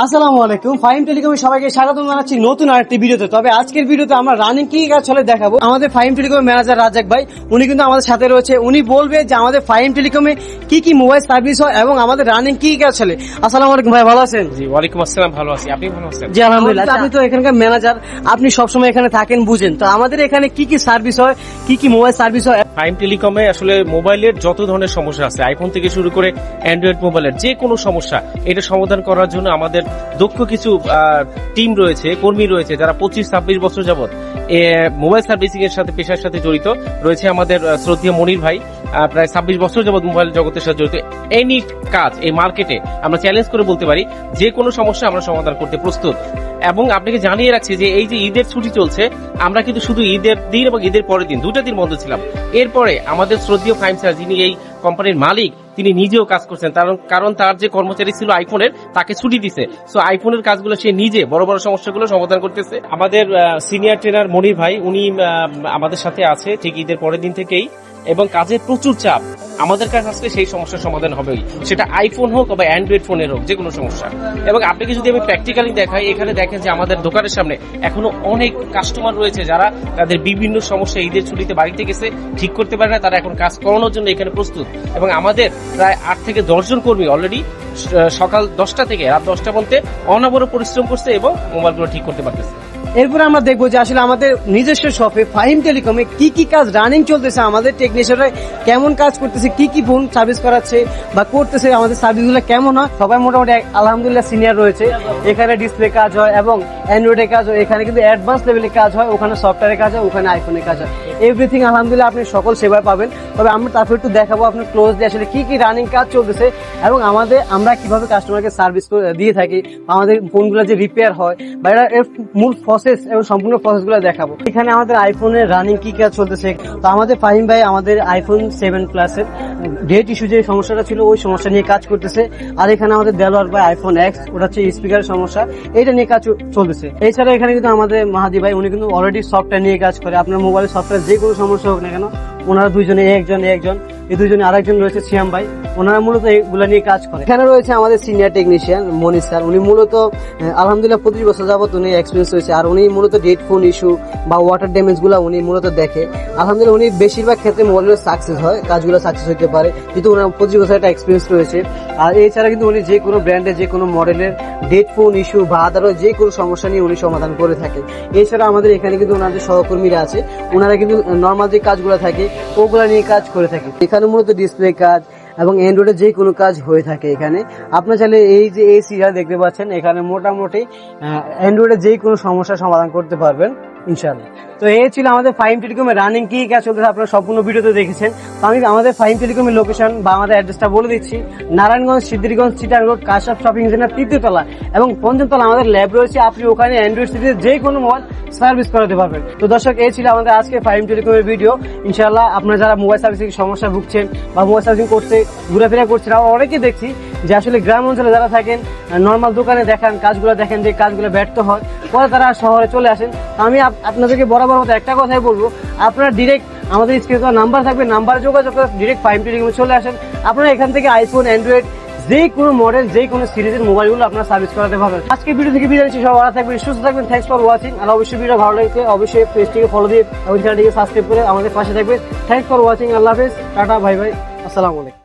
আসসালামু আলাইকুম। ফাইম টেলিকমে সবাইকে স্বাগত জানাচ্ছি নতুন আরেকটি ভিডিওতে। তবে আজকের ভিডিওতে আমরা রানিং কি কাজ চলে দেখাবো? আমাদের ফাইম টেলিকমের ম্যানেজার রাজাক ভাই উনি কিন্তু আমাদের সাথে রয়েছে। উনি বলবে যে আমাদের ফাইম টেলিকমে কি কি মোবাইল সার্ভিস হয় এবং আমাদের রানিং কি কাজ চলে। আসসালামু আলাইকুম ভাই ভালো আছেন? জি ওয়ালাইকুম আসসালাম ভালো আছি। আপনি ভালো আছেন? জি আলহামদুলিল্লাহ। আপনি তো এখানকার ম্যানেজার আপনি সবসময় এখানে থাকেন বুঝেন। তো আমাদের এখানে কি কি সার্ভিস হয় কি কি মোবাইল সার্ভিস হয় প্রাইম টেলিকমে আসলে মোবাইলের যত ধরনের সমস্যা আছে আইফোন থেকে শুরু করে অ্যান্ড্রয়েড মোবাইলের যে কোনো সমস্যা, এটা সমাধান করার জন্য আমাদের দক্ষ কিছু টিম রয়েছে, কর্মী রয়েছে, যারা পঁচিশ, ছাব্বিশ বছর যাবৎ মোবাইল সার্ভিসিং এর সাথে, পেশার সাথে জড়িত। রয়েছে আমাদের শ্রদ্ধেয় মনির ভাই প্রায় ছাব্বিশ বছর যাবৎ মোবাইল জগতের সাথে জড়িত। এনি কাজ, এই মার্কেটে আমরা চ্যালেঞ্জ করে বলতে পারি, যে কোনো সমস্যা আমরা সমাধান করতে প্রস্তুত। এবং আপনাকে জানিয়ে রাখছি যে এই যে ঈদের ছুটি চলছে, আমরা কিন্তু শুধু ঈদের দিন এবং ঈদের পরের দিন দুটা দিন বন্ধ ছিলাম। এরপরে আমাদের শ্রদ্ধীয় ফাইম স্যার যিনি এই কোম্পানির মালিক, তিনি নিজেও কাজ করছেন। কারণ কারণ তার যে কর্মচারী ছিল আইফোনের তাকে ছুটি দিছে। সো আইফোনের কাজগুলো সে নিজে বড় বড় সমস্যাগুলো সমাধান করতেছে। আমাদের সিনিয়র ট্রেনার মনির ভাই, উনি আমাদের সাথে আছে ঠিক ঈদের পরের দিন থেকেই এবং কাজে প্রচুর চাপ। আমাদের কাছে আসলে সেই সমস্যার সমাধান হবেই। সেটা আইফোন হোক বা অ্যান্ড্রয়েড ফোনের হোক যে কোনো সমস্যা। এবং আপনাকে যদি আমি প্র্যাকটিক্যালি দেখাই, এখানে দেখেন যে আমাদের দোকানের সামনে এখনও অনেক কাস্টমার রয়েছে যারা তাদের বিভিন্ন সমস্যা ঈদের ছুটিতে বাড়িতে গেছে, ঠিক করতে পারে না, তারা এখন কাজ করানোর জন্য এখানে প্রস্তুত। এবং আমাদের প্রায় আট থেকে দশজন কর্মী অলরেডি সকাল দশটা থেকে রাত দশটা বলতে অনাবর পরিশ্রম করছে এবং মোবাইলগুলো ঠিক করতে পারতেছে। এরপরে আমরা দেখব যে আসলে আমাদের নিজস্ব শপে ফাহিম টেলিকমে কি কি কাজ রানিং চলতেছে, আমাদের টেকনিশিয়ানরা কেমন কাজ করতেছে, কি কি ফোন সার্ভিস করাচ্ছে বা করতেছে, আমাদের সার্ভিসগুলো কেমন হয়, সবাই মোটামুটি আলহামদুলিল্লাহ সিনিয়র রয়েছে। এখানে ডিসপ্লে কাজ হয় এবং অ্যান্ড্রয়েডের কাজ হয়, এখানে কিন্তু অ্যাডভান্স লেভেলের কাজ হয়, ওখানে সফটওয়্যারের কাজ হয়, ওখানে আইফোনের কাজ হয়। এভরিথিং আলহামদুলিল্লাহ আপনি সকল সেবায় পাবেন। তবে আমরা তারপর একটু দেখাবো আপনার ক্লোজলি আসলে কি কি রানিং কাজ চলতেছে এবং আমাদের আমরা কীভাবে কাস্টমারকে সার্ভিস দিয়ে থাকি আমাদের ফোনগুলো যে রিপেয়ার হয়, বা এর মূল প্রসেস এবং সম্পূর্ণ প্রসেসগুলো দেখাবো। এখানে আমাদের আইফোনের রানিং কি কাজ চলতেছে? তো আমাদের ফাহিম ভাই আমাদের আইফোন সেভেন প্লাসের ডেট ইস্যু যে সমস্যাটা ছিল, ওই সমস্যা নিয়ে কাজ করতেছে। আর এখানে আমাদের দেলোয়ার ভাই আইফোন এক্স ওটা হচ্ছে স্পিকারের সমস্যা। এটা নিয়ে কাজ চলতেছে। এছাড়া এখানে কিন্তু আমাদের মাহাদি ভাই, উনি কিন্তু অলরেডি সফটওয়্যার নিয়ে কাজ করে। আপনার মোবাইলের সফটওয়্যার যে কোনো সমস্যা হোক না কেন, ওনারা দুইজনে, একজন একজন। এই দুজনে আরেকজন রয়েছে সিয়াম ভাই। ওনারা মূলত এইগুলা নিয়ে কাজ করে। এখানে রয়েছে আমাদের সিনিয়র টেকনিশিয়ান মনি স্যার। উনি মূলত আলহামদুলিল্লাহ পঁচিশ বছর যাবত উনি এক্সপিরিয়েন্স রয়েছে। আর উনি মূলত ডেট ফোন ইস্যু বা ওয়াটার ড্যামেজগুলো উনি মূলত দেখে। আলহামদুলিল্লাহ উনি বেশিরভাগ ক্ষেত্রে মোবাইলের সাকসেস হয়, কাজগুলো সাকসেস হতে পারে। কিন্তু ওনার পঁচিশ বছর একটা এক্সপিরিয়েন্স রয়েছে। আর এছাড়া কিন্তু উনি যে কোনো ব্র্যান্ডের যে কোনো মডেলের ডেট ফোন ইস্যু বা আদারও যে কোনো সমস্যা নিয়ে উনি সমাধান করে থাকে এছাড়া আমাদের এখানে কিন্তু ওনাদের সহকর্মীরা আছে। ওনারা কিন্তু নর্মাল যে কাজগুলো থাকে, ওগুলা নিয়ে কাজ করে থাকে। এখানে মূলত ডিসপ্লে কাজ এবং অ্যান্ড্রয়েডের যে কোনো কাজ হয়ে থাকে এখানে। আপনার চাইলে এই যে এই সিরিয়াল দেখতে পাচ্ছেন, এখানে মোটামুটি অ্যান্ড্রয়েডের যে কোনো সমস্যার সমাধান করতে পারবেন। ইনশাআল্লাহ। তো এই ছিল আমাদের ফাইম টেলিকমের রানিং কি কাজ চলতেছে আপনারা সম্পূর্ণ ভিডিওতে দেখেছেন। তো আমি আমাদের ফাইম টেলিকমের লোকেশন বা আমাদের অ্যাড্রেসটা বলে দিচ্ছি। Narayanganj, Siddhirganj, Chittagong road কাশাপ shopping centre তৃতীয়তলা এবং পঞ্চমতলা আমাদের ল্যাব রয়েছে। আপনি ওখানে অ্যান্ড্রয়েড সিটিতে যে কোনো মোবাইল সার্ভিস করাতে পারবেন। তো দর্শক, এই ছিল আমাদের আজকে ফাইম টেলিকমের ভিডিও ইনশাআল্লাহ আপনারা যারা মোবাইল সার্ভিসিং সমস্যা ভুগছেন বা মোবাইল সার্ভিসিং করতে, ঘোরাফেরা করছেন, আমরা অনেকেই দেখছি যে আসলে গ্রাম অঞ্চলে যারা থাকেন নর্মাল দোকানে দেখান, কাজগুলো দেখেন যে কাজগুলো ব্যর্থ হয় পরে তারা শহরে চলে আসেন। আমি আপ- আপনাদেরকে বরাবর মতো একটা কথাই বলব। আপনারা ডিরেক্ট আমাদের স্ক্রিনে নাম্বার থাকবে নাম্বার যোগাযোগ করে ডিরেক্ট ফাইভ টেলিকমে চলে আসেন। আপনারা এখান থেকে আইফোন অ্যান্ড্রয়েড যে কোনো মডেল যে কোনো সিরিজের মোবাইলগুলো আপনারা সার্ভিস করাতে পারবেন। আজকে ভিডিও থেকে বিদায় সব ভালো থাকবেন, সুস্থ থাকবেন থ্যাংকস ফর ওয়াচিং আর অবশ্যই ভিডিও ভালো লাগছে অবশ্যই পেজটিকে ফলো দিয়ে এবং চ্যানেলটিকে সাবস্ক্রাইব করে আমাদের পাশে থাকবেন। থ্যাংকস ফর ওয়াচিং আল্লাহ হাফেজ, টাটা ভাই ভাই আসসালামু আলাইকুম।